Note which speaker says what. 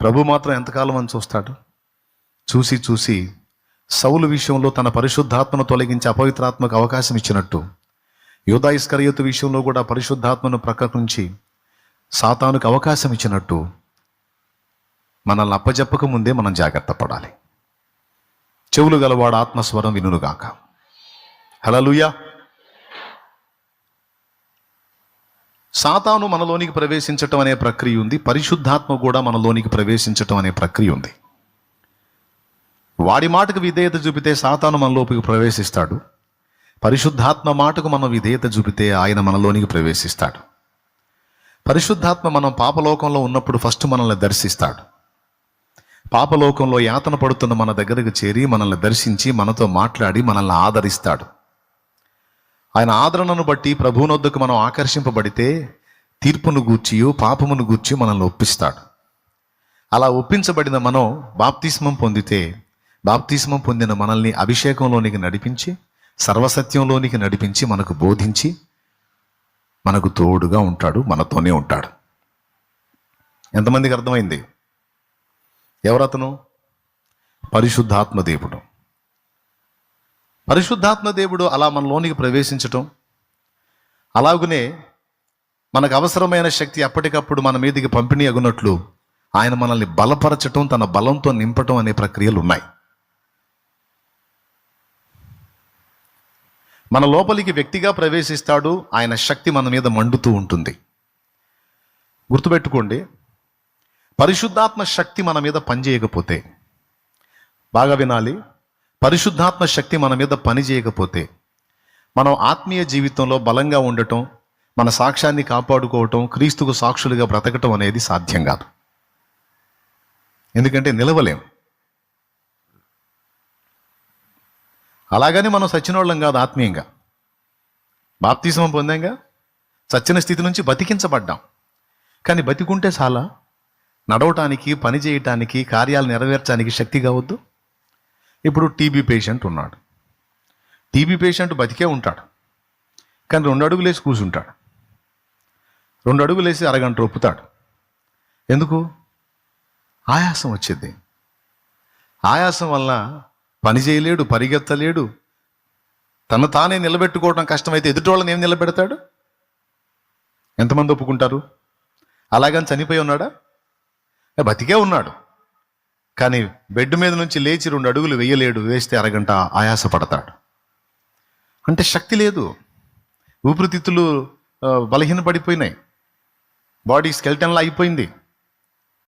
Speaker 1: ప్రభు మాత్రం ఎంతకాలం అని చూస్తాడు? చూసి చూసి సౌలు విషయంలో తన పరిశుద్ధాత్మను తొలగించి అపవిత్రాత్మకు అవకాశం ఇచ్చినట్టు యోధా విషయంలో కూడా పరిశుద్ధాత్మను ప్రకటించి సాతానుకు అవకాశం ఇచ్చినట్టు మనల్ని అప్పజెప్పక ముందే మనం జాగ్రత్త పడాలి. చెవులు గలవాడు ఆత్మస్వరం వినుగాక హలలుయా సాతాను మనలోనికి ప్రవేశించటం అనే ప్రక్రియ ఉంది. పరిశుద్ధాత్మ కూడా మనలోనికి ప్రవేశించటం అనే ప్రక్రియ ఉంది. వాడి మాటకు విధేయత చూపితే సాతాను మనలోపలికి ప్రవేశిస్తాడు. పరిశుద్ధాత్మ మాటకు మనం విధేయత చూపితే ఆయన మనలోనికి ప్రవేశిస్తాడు. పరిశుద్ధాత్మ మనం పాపలోకంలో ఉన్నప్పుడు ఫస్ట్ మనల్ని దర్శిస్తాడు. పాపలోకంలో యాతన పడుతున్న మన దగ్గరకు చేరి మనల్ని దర్శించి మనతో మాట్లాడి మనల్ని ఆదరిస్తాడు. ఆయన ఆదరణను బట్టి ప్రభువునొద్దకు మనం ఆకర్షింపబడితే తీర్పును గూర్చియో పాపమును గూర్చి మనల్ని ఒప్పిస్తాడు. అలా ఒప్పించబడిన మనం బాప్తిస్మం పొందితే బాప్తిస్మం పొందిన మనల్ని అభిషేకంలోనికి నడిపించి సర్వసత్యంలోనికి నడిపించి మనకు బోధించి మనకు తోడుగా ఉంటాడు మనతోనే ఉంటాడు. ఎంతమందికి అర్థమైంది? ఎవరతను? పరిశుద్ధాత్మ దేవుడు. పరిశుద్ధాత్మ దేవుడు అలా మనలోనికి ప్రవేశించటం అలాగనే మనకు అవసరమైన శక్తి అప్పటికప్పుడు మన మీదికి పంపిణీ అగునట్లు ఆయన మనల్ని బలపరచటం తన బలంతో నింపటం అనే ప్రక్రియలు ఉన్నాయి మన లోపలికి వ్యక్తిగా ప్రవేశిస్తాడు ఆయన శక్తి మన మీద మండుతూ ఉంటుంది. గుర్తుపెట్టుకోండి పరిశుద్ధాత్మ శక్తి మన మీద పనిచేయకపోతే బాగా వినాలి పరిశుద్ధాత్మ శక్తి మన మీద పని చేయకపోతే మనం ఆత్మీయ జీవితంలో బలంగా ఉండటం మన సాక్ష్యాన్ని కాపాడుకోవటం క్రీస్తుకు సాక్షులుగా బ్రతకటం అనేది సాధ్యం కాదు. ఎందుకంటే నిలవలేం. అలాగని మనం సచ్చినోళ్ళం కాదు ఆత్మీయంగా. బాప్తిజమం పొందాంగా? సచ్చిన స్థితి నుంచి బతికించబడ్డాం. కానీ బతికుంటే చాలా. నడవటానికి పని చేయటానికి కార్యాలు నెరవేర్చడానికి శక్తి కావద్దు. ఇప్పుడు టీబీ పేషెంట్ ఉన్నాడు. టీబీ పేషెంట్ బతికే ఉంటాడు. కానీ రెండు అడుగులేసి కూర్చుంటాడు రెండు అడుగులు వేసి అరగంట రొప్పుతాడు. ఎందుకు? ఆయాసం వచ్చింది. ఆయాసం వల్ల పని చేయలేడు పరిగెత్తలేడు. తను తానే నిలబెట్టుకోవడం కష్టమైతే ఎదుటి వాళ్ళని ఏం నిలబెడతాడు? ఎంతమంది ఒప్పుకుంటారు? అలాగని చనిపోయి ఉన్నాడా? బతికే ఉన్నాడు. కానీ బెడ్ మీద నుంచి లేచి రెండు అడుగులు వేయలేడు వేస్తే అరగంట ఆయాసపడతాడు. అంటే శక్తి లేదు. ఊపిరితిత్తులు బలహీనపడిపోయినాయి. బాడీ స్కెల్టన్లా అయిపోయింది.